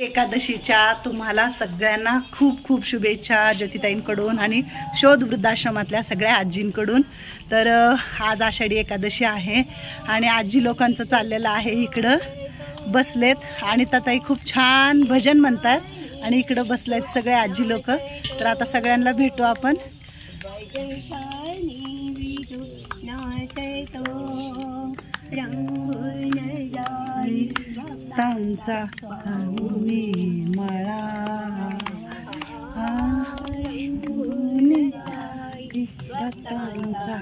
एकादशीच्या तुम्हाला सगळ्यांना खूप खूप शुभेच्छा ज्योतिताईंकडून आणि शोध वृद्धाश्रमातल्या सगळ्या आजींकडून. तर आज आषाढी एकादशी आहे आणि आजी लोकांचं चाललेलं आहे इकडं बसलेत आणि ताताई खूप छान भजन म्हणतात आणि इकडं बसलेत सगळे आजी लोक. तर आता सगळ्यांना भेटू आपण. त्यांचा मळा दत्तांचा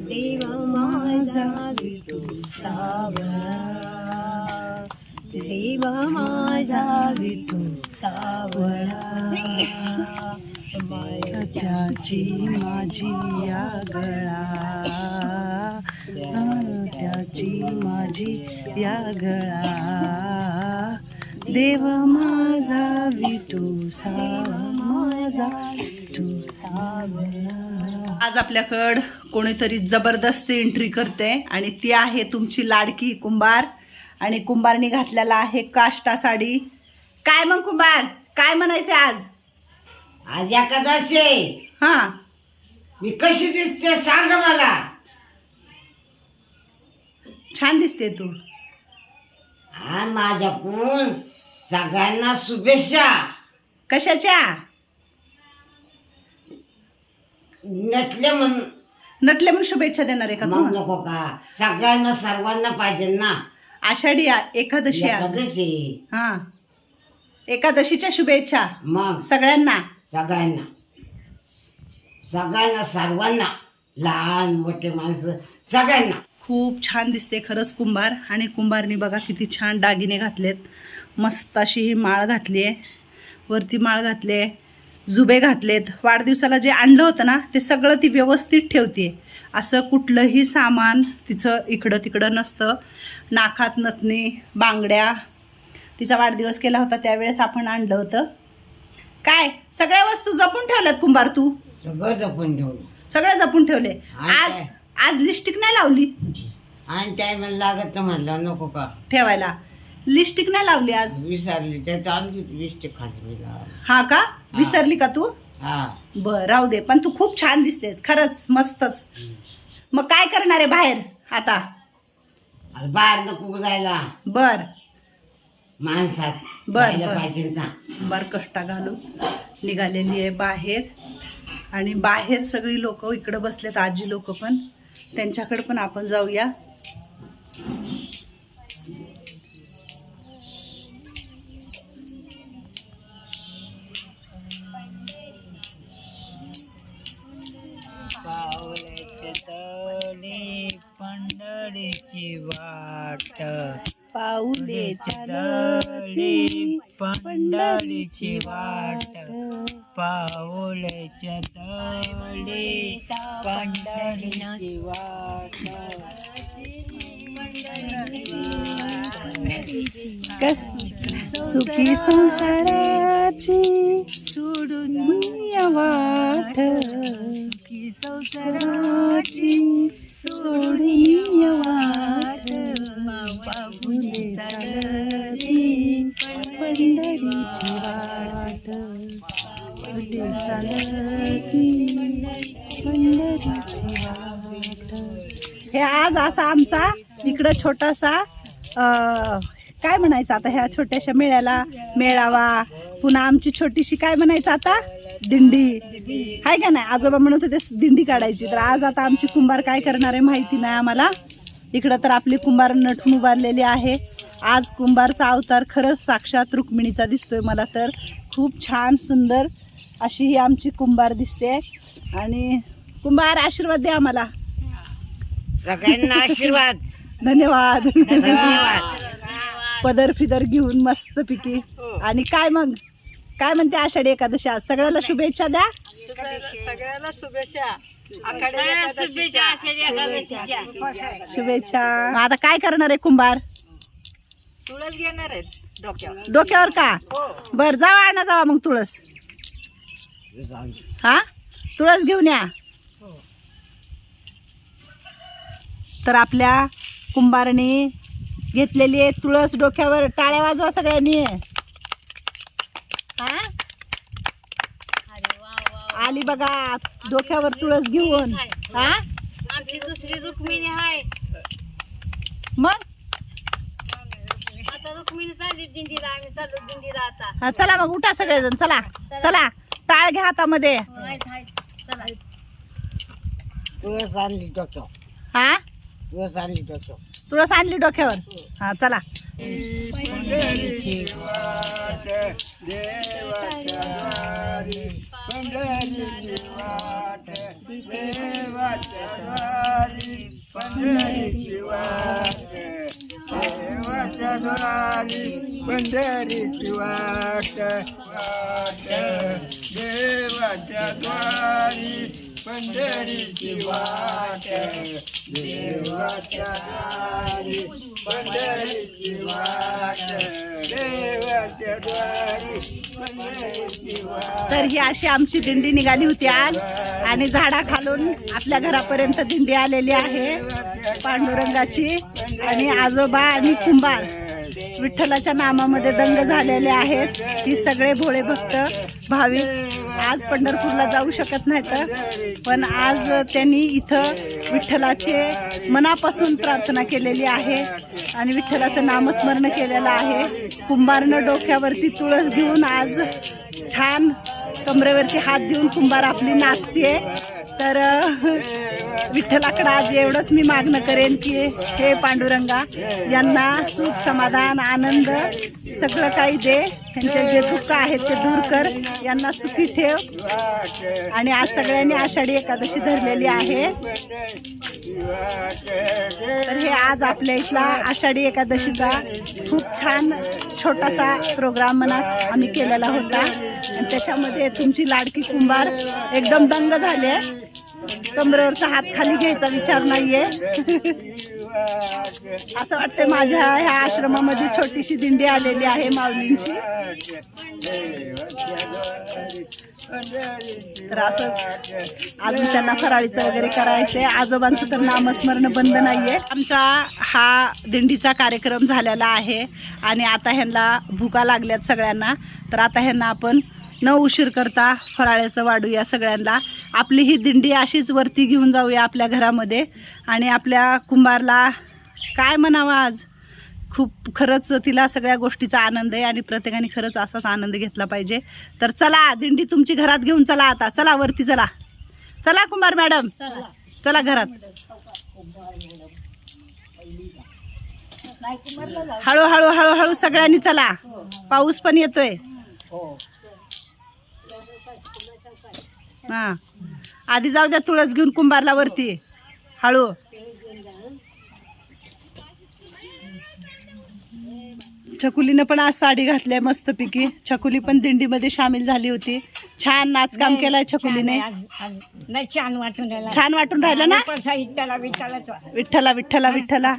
देव माझा विठू सावळा देव माझा विठू सावळा त्याची माझी या गळा त्याची माझी या गळा देव माझा विठू सा माझा आज आपल्याकडं कोणीतरी जबरदस्त एंट्री करते आणि ती आहे तुमची लाडकी कुंभार. आणि कुंभारनी घातलेला आहे काष्टा साडी. काय मग कुंभार? काय म्हणायचे आज? आज एकादशी. हा. मी कशी दिसते सांग मला. छान दिसते तू. हा माझ्याकडून सगळ्यांना शुभेच्छा. कशाच्या? नटले म्हण नटले म्हणून शुभेच्छा देणार आहे का मग तू नको का? सगळ्यांना सर्वांना पाहिजे ना. आषाढी आ- एकादशी आज. एकादशी. हा. एकादशीच्या शुभेच्छा. मग. सगळ्यांना. सगळ्यांना. सगळ्यांना सर्वांना. लहान मोठे माणसं. सगळ्यांना. खूप छान दिसते खरंच कुंभार. आणि कुंभारनी बघा किती छान दागिने घातलेत. मस्त अशी ही माळ घातली आहे वरती माळ घातली आहे जुबे घातलेत. वाढदिवसाला जे आणलं होतं ना ते सगळं ती व्यवस्थित ठेवते असं कुठलंही सामान तिचं इकडं तिकडं नसतं. नाकात नथनी बांगड्या. तिचा वाढदिवस केला होता त्यावेळेस आपण आणलं होतं. काय? सगळ्या वस्तू जपून ठेवल्यात कुंभार तू? सगळं जपून ठेवलं. सगळं जपून ठेवले. आज? आज लिस्टिक नाही लावली. आणि टायमाला लागत तर म्हणलं नको का? ठेवायला. लिस्टिक नाही लावली आज. विसरली. त्यात विष्ट खाली मी लावली. हा का? विसरली का तू? हा. बर राहू दे. पण तू खूप छान दिसतेस. खरंच मस्तच. मग काय करणार आहे बाहेर आता? अरे बाहेर नको जायला बर. माणसात बर, जायला बर. पाहिजे ना. बर कष्टा घालून निघालेली आहे बाहेर. आणि बाहेर सगळी लोक इकडं बसलेत आजी लोक पण. त्यांच्याकडे पण आपण जाऊया. पाऊले चालती पंढरीची वाट. पाऊलेच्या तळी पंढरीची वाट. सुखी संसाराची सोडून वाट. की संसाराची सोडून वाट. हे आज असा आमचा इकडं छोटासा काय म्हणायचं आता ह्या छोट्याशा मेळ्याला? मेळावा पुन्हा आमची छोटीशी काय म्हणायचं आता? दिंडी. आहे का नाही? आजोबा म्हणत होते दिंडी काढायची. तर आज आता आमची कुंभार काय करणार आहे माहिती नाही आम्हाला. इकडं तर आपली कुंभार नटून उभारलेली आहे. आज कुंभारचा अवतार खरंच साक्षात रुक्मिणीचा दिसतोय मला तर. खूप छान सुंदर अशी ही आमची कुंभार दिसते. आणि कुंभार आशीर्वाद द्या आम्हाला. सगळ्यांना आशीर्वाद. धन्यवाद. धन्यवाद. पदर फिदर घेऊन मस्त पिकी. आणि काय मग? काय म्हणते आषाढी एकादशी आज? सगळ्याला शुभेच्छा द्या. सगळ्याला शुभेच्छा. शुभेच्छा. आता काय करणार आहे कुंभार? तुळस घेणार आहेत डोक्यावर. डोक्यावर का? बर जावा आणा जावा मग तुळस. हा? तुळस घेऊन या. तर आपल्या कुंभारने घेतलेली आहे तुळस डोक्यावर टाळ्या वाजवा सगळ्यांनी. हा? अरे वा वा आली बघा डोक्यावर तुळस घेऊन. हा? आमची दुसरी रुक्मिणी आहे. मग? आता रुक्मिणी चालली दिंडीला आम्ही चाललो दिंडीला आता. हा चला मग उठा सगळेजण चला चला. टाळ घ्या हातामध्ये. आहेत, आहेत. चला. तुळस आणली डोक्यावर. हा? तुळस आणली डोक्यावर. तुळस आणली डोक्यावर? हा. चला. पंढरीची वाट वाट देवाच्या द्वारी पंढरीची वाट देवाच्या द्वारी पंढरीची वाट देवाच्या द्वारी तर ही अशी आमची दिंडी निघाली होती आज. आणि झाडा खालून आपल्या घरापर्यंत दिंडी आलेली आहे. पांडुरंगाची आणि आजोबा आणि कुंभार विठ्ठलाच्या नामामध्ये दंग झालेले आहेत. ही सगळे भोळे भक्त भाविक. आज पंढरपूरला जाऊ शकत नाही तर पण आज त्यांनी इथं विठ्ठलाचे मनापासून प्रार्थना केलेली आहे आणि विठ्ठलाचं नामस्मरण केलेलं आहे. कुंभारनं डोक्यावरती तुळस घेऊन आज छान कमरेवरती हात देऊन कुंभार आपली नाचते तर विठ्ठलाकडं आज एवढंच मी मागणं करेन की हे पांडुरंगा यांना सुख समाधान आनंद सगळं काही दे. यांचे जे दुःख आहेत ते दूर कर. यांना सुखी ठेव. आणि आज सगळ्यांनी आषाढी एकादशी धरलेली आहे. तर हे आज आपल्या इथला आषाढी एकादशीचा खूप छान छोटासा प्रोग्राम म्हणा आम्ही केलेला होता. आणि त्याच्यामध्ये तुमची लाडकी कुंभार एकदम दंग झाली आहे. कमरेवरचा हात खाली घ्यायचा विचार नाहीये. असं वाटतंय माझ्या ह्या आश्रमामध्ये छोटीशी दिंडी आलेली आहे माऊलींची. तर असंच अजून त्यांना फराळीचं वगैरे करायचंय. आजोबांचं तर नामस्मरण बंद नाहीये. आमचा हा दिंडीचा कार्यक्रम झालेला आहे आणि आता ह्यांना भुका लागल्यात सगळ्यांना. तर आता ह्यांना आपण न उशीर करता फराळ्याचं वाढूया सगळ्यांना. आपली ही दिंडी अशीच वरती घेऊन जाऊया आपल्या घरामध्ये. आणि आपल्या कुंभारला काय म्हणावं आज? खूप खरंच तिला सगळ्या गोष्टीचा आनंद आहे आणि प्रत्येकाने खरंच असाच आनंद घेतला पाहिजे. तर चला दिंडी तुमची घरात घेऊन चला आता. चला वरती चला. चला कुंभार मॅडम. चला घरात. हळूहळू हळूहळू सगळ्यांनी चला. पाऊस पण येतोय. हा. आधी जाऊ द्या तुळस घेऊन कुंभारला वरती हळू. छकुलीनं पण आज साडी घातली मस्तपैकी. छकुली पण दिंडीमध्ये सामील झाली होती. छान नाचकाम केलंय छकुलीने. नाही छान वाटून राहिला. छान वाटून राहिलं ना? विचारायचं विठ्ठला विठ्ठला विठ्ठला.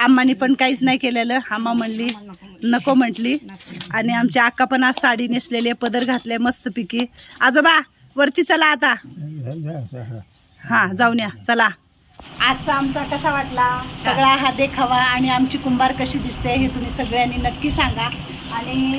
आम्हानी पण काहीच नाही केलेलं. आम्हा म्हणली नको म्हटली. आणि आमची आक्का पण आज साडी नेसलेली आहे पदर घातले मस्तपैकी. आजोबा वरती चला आता. हा जाऊन या. चला. आजचा आमचा कसा वाटला? सगळा हा देखावा आणि आमची कुंभार कशी दिसते हे तुम्ही सगळ्यांनी नक्की सांगा. आणि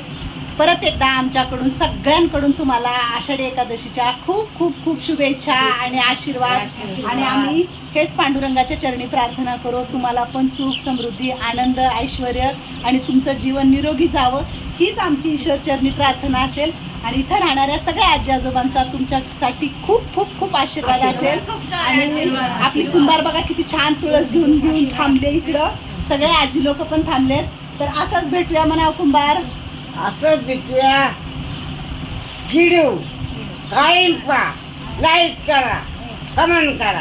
परत एकदा आमच्याकडून सगळ्यांकडून तुम्हाला आषाढी एकादशीच्या खूप खूप खूप शुभेच्छा आणि आशीर्वाद. आणि आम्ही हेच पांडुरंगाच्या चरणी प्रार्थना करू. तुम्हाला पण सुख समृद्धी आनंद ऐश्वर आणि तुमचं जीवन निरोगी जावं. हीच आमची ईश्वर चरणी प्रार्थना असेल. आणि इथं राहणाऱ्या सगळ्या आजी आजोबांचा तुमच्यासाठी खूप खूप खूप आशीर्वाद असेल. आणि आपली कुंभार बघा किती छान तुळस घेऊन घेऊन थांबले इकडं. सगळे आजी लोक पण थांबलेत. तर असंच भेटूया म्हणा कुंभार. असं भेटूया. व्हिडिओ. कायम पा लाईक करा. कमेंट करा.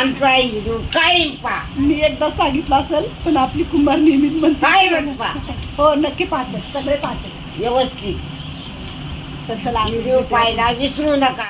आमचा व्हिडिओ कायम पा मी एकदा सांगितलं असेल पण आपली कुंभार नेहमीच म्हणते. कायमच पा हो नक्की पाहतात सगळे पाहतात व्यवस्थित. तर चला असंच व्हिडिओ भेटूया. पाहायला विसरू नका.